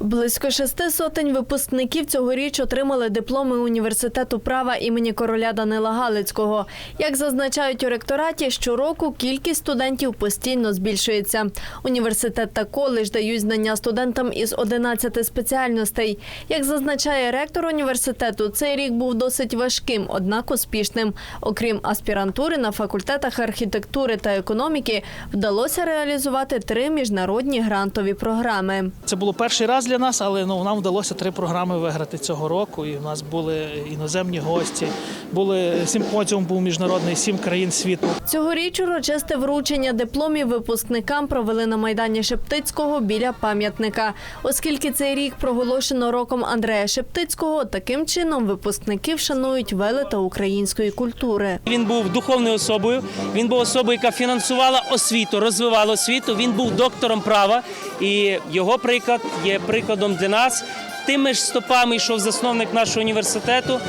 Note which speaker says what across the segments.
Speaker 1: Близько шести сотень випускників цьогоріч отримали дипломи університету права імені короля Данила Галицького. Як зазначають у ректораті, щороку кількість студентів постійно збільшується. Університет та коледж дають знання студентам із 11 спеціальностей. Як зазначає ректор університету, цей рік був досить важким, однак успішним. Окрім аспірантури на факультетах архітектури та економіки, вдалося реалізувати три міжнародні грантові програми.
Speaker 2: Це було перший раз для нас, але ну, нам вдалося три програми виграти цього року. І в нас були іноземні гості, були симпозіум був міжнародний сім країн світу.
Speaker 1: Цьогоріч урочисте вручення дипломів випускникам провели на майдані Шептицького біля пам'ятника. Оскільки цей рік проголошено роком Андрея Шептицького, таким чином випускники вшанують велета української культури.
Speaker 3: Він був духовною особою. Він був особою, яка фінансувала освіту, розвивала освіту. Він був доктором права, і його приклад є прикладом для нас. Тими ж стопами йшов засновник нашого університету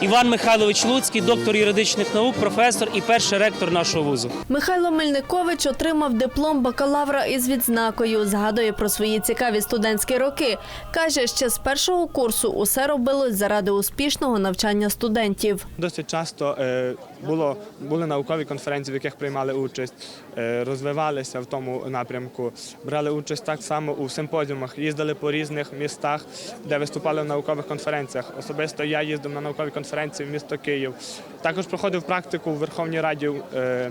Speaker 3: Іван Михайлович Луцький, доктор юридичних наук, професор і перший ректор нашого вузу.
Speaker 1: Михайло Мельникович отримав диплом бакалавра із відзнакою. Згадує про свої цікаві студентські роки. Каже, ще з першого курсу усе робилось заради успішного навчання студентів.
Speaker 4: Досить часто е, було, були наукові конференції, в яких приймали участь, е, розвивалися в тому напрямку, брали участь так само у симпозіумах, їздили по різних містах, де виступали в наукових конференціях. Особисто я їздив на наукові конференції в місто Київ. Також проходив практику в Верховній Раді. Е,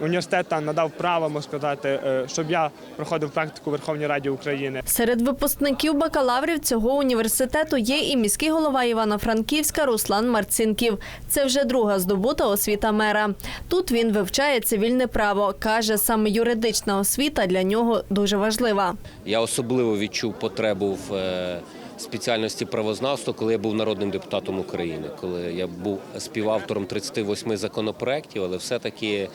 Speaker 4: Університет надав право, можна сказати, е, щоб я проходив практику в Верховній Раді України.
Speaker 1: Серед випускників бакалаврів цього університету є і міський голова Івано-Франківська Руслан Марцинків. Це вже друга здобута освіта мера. Тут він вивчає цивільне право. Каже, саме юридична освіта для нього дуже важлива.
Speaker 5: Я особливо відчув потребу в е, спеціальності правознавства, коли я був народним депутатом України, коли я був співавтором 38 законопроєктів, але все-таки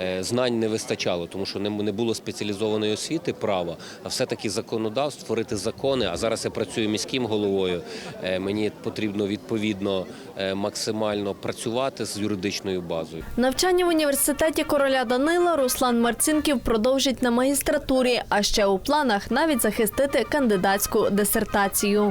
Speaker 5: е, знань не вистачало, тому що не було спеціалізованої освіти права, а все-таки законодавство, створити закони. А зараз я працюю міським головою. е, Мені потрібно відповідно е, максимально працювати з юридичною базою.
Speaker 1: Навчання в університеті короля Данила Руслан Марцинків продовжить на магістратурі, а ще у планах навіть захистити кандидатську дисертацію.